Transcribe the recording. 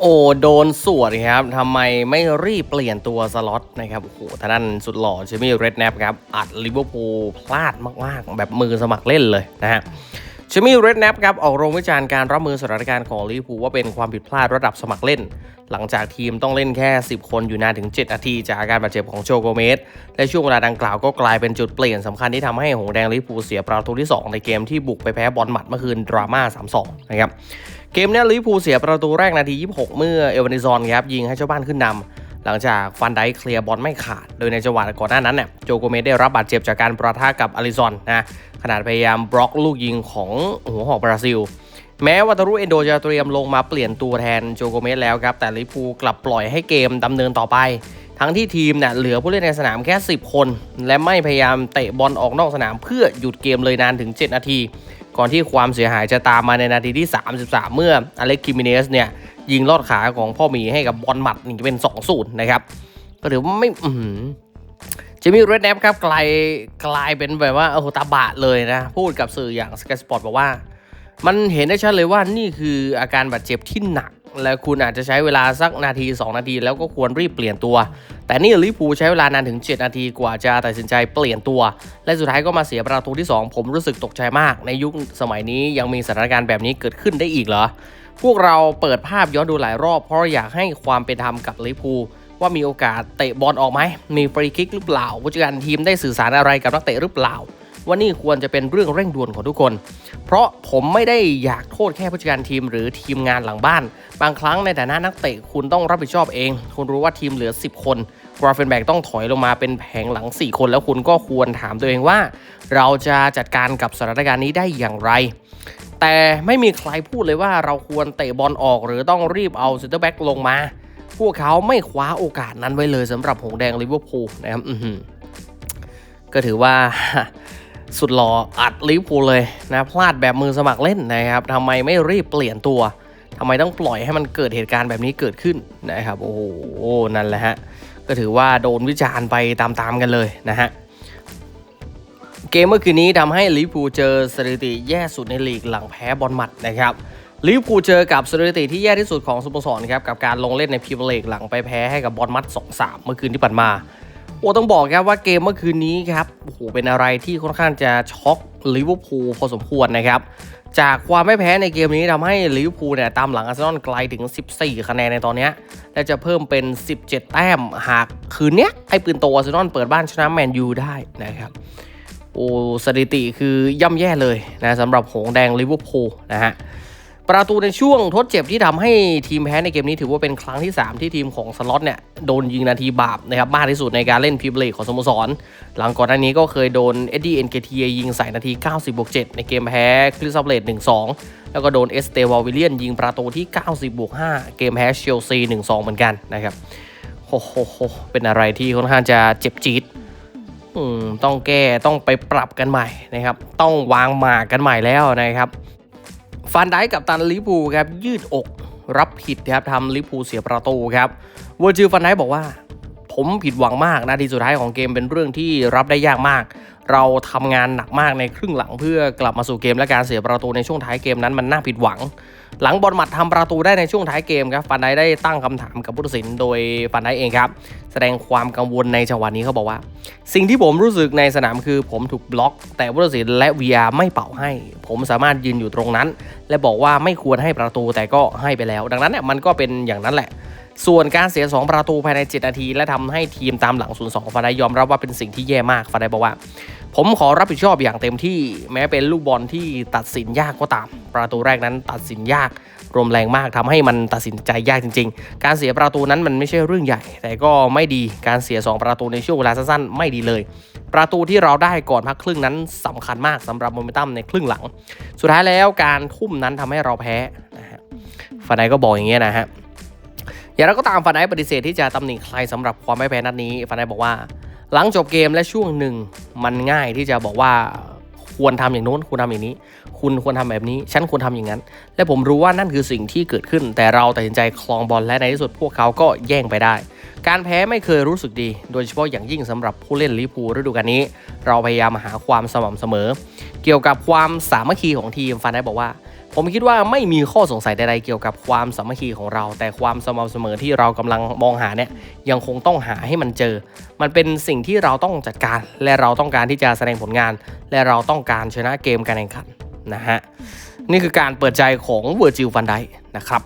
โอ้โดนสวดครับทำไมไม่รีบเปลี่ยนตัวสล็อตนะครับ โอ้โหท่านั้นสุดหล่อเชมี่เรดแนปครับ อัดลิเวอร์พูลพลาดมาก ๆ แบบมือสมัครเล่นเลยนะฮะเชมี่เรดแนปครับ ออกโรงวิจารณ์การรับมือสถานการณ์ของลิเวอร์พูลว่าเป็นความผิดพลาดระดับสมัครเล่น หลังจากทีมต้องเล่นแค่ 10 คนอยู่นานถึง 7 นาที จากอาการบาดเจ็บของโจโกเมสและช่วงเวลาดังกล่าวก็กลายเป็นจุดเปลี่ยนสำคัญที่ทำให้หงแดงลิเวอร์พูลเสียประตูที่ 2 ในเกมที่บุกไปแพ้บอลหมัดเมื่อคืนดราม่า3-2นะครับ เกมนี้ลิเวอร์พูลเสียประตูแรกนาที 26 เมื่อเอวานิซอนครับยิงให้เจ้าบ้านขึ้นนำหลังจากฟันไดเคลียร์บอลไม่ขาด โดยในจังหวะก่อนหน้านั้นเนี่ยโจโกเมสได้รับบาดเจ็บจากการประทะกับอลิซอนนะขนาดพยายามบล็อกลูกยิงของหัวหอกบราซิล แม้วัตารุเอนโดจะเตรียมลงมาเปลี่ยนตัวแทนโจโกเมสแล้วครับแต่ลิพูกลับปล่อยให้เกมดำเนินต่อไป ทั้งที่ทีมเนี่ยเหลือผู้เล่นในสนามแค่ 10 คน และไม่พยายามเตะบอลออกนอกสนามเพื่อหยุดเกมเลยนานถึง 7 นาที ก่อนที่ความเสียหายจะตามมาในนาทีที่ 33 เมื่ออเล็กคิมิเนสเนี่ยยิงลอดขาของพ่อหมีให้กับบอลหมัดนี่เป็น2-0นะครับ ก็ถือว่าไม่อืมเจมี่เรดแนปครับกลายกลายเป็นแบบว่าโอ้โหตาบะเลยนะ พูดกับสื่ออย่างสกายสปอร์ตบอกว่า มันเห็นได้ชัดเลยว่านี่คืออาการบาดเจ็บที่หนัก และคุณอาจจะใช้เวลาสักนาที 2 นาที แล้วก็ควรรีบเปลี่ยนตัว แต่นี่ลิเวอร์พูใช้เวลานานถึง 7 นาทีกว่าจะตัดสินใจเปลี่ยนตัว และสุดท้ายก็มาเสียประตูที่ 2 ผมรู้สึกตกใจมาก ในยุคสมัยนี้ยังมีสถานการณ์แบบนี้เกิดขึ้นได้อีกเหรอ พวกเราเปิดภาพย้อนดูหลายรอบ เพราะอยากให้ความเป็นธรรมกับลิเวอร์พูว่ามีโอกาสเตะบอลออกไหมมีฟรีคิกหรือเปล่าผู้จัดการทีมได้สื่อสารอะไรกับนักเตะหรือเปล่า ว่านี่ควรจะเป็นเรื่องเร่งด่วนของทุกคน เพราะผมไม่ได้อยากโทษแค่ผู้จัดการทีมหรือทีมงานหลังบ้าน บางครั้งในฐานะนักเตะคุณต้องรับผิดชอบเอง คุณรู้ว่าทีมเหลือ 10 คนกราเฟนแบกต้องถอยลงมาเป็นแผงหลัง 4 คนแล้วคุณก็ควรถามตัวเองว่า เราจะจัดการกับสถานการณ์นี้ได้อย่างไร แต่ไม่มีใครพูดเลยว่าเราควรเตะบอลออก หรือต้องรีบเอาเซนเตอร์แบ็กลงมา พวกเขาไม่คว้าโอกาสนั้นไว้เลยสำหรับหงแดงลิเวอร์พูลนะครับก็ถือว่า สุดหล่ออัดลิเวอร์พูเลยนะพลาดแบบมือสมัครเล่นนะครับทำไมไม่รีบเปลี่ยนตัวทำไมต้องปล่อยให้มันเกิดเหตุการณ์แบบนี้เกิดขึ้นนะครับ โอ้โหนั่นแหละฮะก็ถือว่าโดนวิจารณ์ไปตามๆกันเลยนะฮะเกมเมื่อคืนนี้ทำให้ลิเวอร์พูเจอสถิติแย่สุดในลีกหลังแพ้บอลหมัดนะครับลิเวอร์พูเจอกับสถิติที่แย่ที่สุดของสโมสรครับกับการลงเล่นในพรีเมียร์ลีกหลังไปแพ้ให้กับบอลมัด 2-3 เมื่อคืนที่ผ่านมา โอ้ต้องบอกครับว่าเกมเมื่อคืนนี้ครับโอ้โหเป็นอะไรที่ค่อนข้างจะช็อกลิเวอร์พูลพอสมควรนะครับจากความไม่แพ้ในเกมนี้ทำให้ลิเวอร์พูลเนี่ยตามหลังอาร์เซนอลไกลถึง 14 คะแนนในตอนนี้และจะเพิ่มเป็น 17 แต้มหากคืนนี้ยไอ้ปืนโตอาร์เซนอลเปิดบ้านชนะแมนยูได้นะครับโอ้สถิติคือย่ำแย่เลยนะสำหรับหงแดงลิเวอร์พูลนะฮะ ประตูในช่วงทดเจ็บที่ทำให้ทีมแพ้ในเกมนี้ถือว่าเป็นครั้งที่ 3 ที่ทีมของสล็อตเนี่ยโดนยิงนาทีบาปนะครับมากที่สุดในการเล่นพรีเมียร์ลีกของสโมสร หลังก่อนหน้านี้ก็เคยโดนเอ็ดดี้เอ็นเกทียิงใส่นาที 90บวก7ในเกมแพ้คริสตัลเลต1-2 แล้วก็โดนเอสเตวาลวิลเลียนยิงประตูที่ 90บวก5เกมแพ้เชลซี1-2 เหมือนกันนะครับโอ้โหเป็นอะไรที่ค่อนข้างจะเจ็บจี๊ดต้องแก้ต้องไปปรับกันใหม่นะครับ ต้องวางหมากกันใหม่แล้วนะครับ ฟันได้กับตันลิเวอร์พูครับยืดอกรับผิดครับทำลิเวอร์พูเสียประตูครับเวอร์จิลฟันได้บอกว่า ผมผิดหวังมากนาทีสุดท้ายของเกมเป็นเรื่องที่รับได้ยากมาก เราทำงานหนักมากในครึ่งหลังเพื่อกลับมาสู่เกมและการเสียประตูในช่วงท้ายเกมนั้นมันน่าผิดหวัง หลังบอลหมัดทำประตูได้ในช่วงท้ายเกมครับฟันไดได้ตั้งคำถามกับผู้ตัดสินโดยฟันไดเองครับ แสดงความกังวลในจังหวะนี้เขาบอกว่า สิ่งที่ผมรู้สึกในสนามคือผมถูกบล็อก แต่ผู้ตัดสินและ VR ไม่เป่าให้ ผมสามารถยืนอยู่ตรงนั้น และบอกว่าไม่ควรให้ประตูแต่ก็ให้ไปแล้ว ดังนั้นเนี่ยมันก็เป็นอย่างนั้นแหละส่วนการเสีย 2 ประตูภายใน 7 นาที และทำให้ทีมตามหลัง 0-2ของฟาไดยอมรับว่าเป็นสิ่งที่แย่มากฟาไดบอกว่า ผมขอรับผิดชอบอย่างเต็มที่ แม้เป็นลูกบอลที่ตัดสินยากก็ตาม ประตูแรกนั้นตัดสินยาก รวมแรงมากทำให้มันตัดสินใจยากจริง ๆ การเสียประตูนั้นมันไม่ใช่เรื่องใหญ่ แต่ก็ไม่ดีการเสีย 2 ประตูในช่วงเวลาสั้นๆไม่ดีเลย ประตูที่เราได้ก่อนพักครึ่งนั้นสำคัญมากสำหรับโมเมนตัมในครึ่งหลัง สุดท้ายแล้วการทุ่มนั้นทำให้เราแพ้นะฮะฟาไดก็บอกอย่างเงี้ยนะฮะอย่างไรก็ตามฟาไนปฏิเสธที่จะตำหนิใครสำหรับความไม่แพ้นัดนี้ฟาไนบอกว่า หลังจบเกมและช่วงหนึ่งมันง่ายที่จะบอกว่า ควรทำอย่างโน้นควรทำอย่างนี้ คุณควรทำแบบนี้ฉันควรทำอย่างนั้น และผมรู้ว่านั่นคือสิ่งที่เกิดขึ้น แต่เราตัดสินใจคลองบอลและในที่สุดพวกเขาก็แย่งไปได้ การแพ้ไม่เคยรู้สึกดี โดยเฉพาะอย่างยิ่งสำหรับผู้เล่นลิปูฤดูกาลนี้ เราพยายามหาความสม่ำเสมอ กี่ยวกับความสามัคคีของทีมฟันได้บอกว่า ผมคิดว่าไม่มีข้อสงสัยใดๆเกี่ยวกับความสามัคคีของเรา แต่ความสม่ำเสมอที่เรากำลังมองหาเนี่ยยังคงต้องหาให้มันเจอ มันเป็นสิ่งที่เราต้องจัดการ และเราต้องการที่จะแสดงผลงาน และเราต้องการชนะเกมการแข่งขันนะฮะนี่คือการเปิดใจของเวอร์จิลฟันไดนะครับ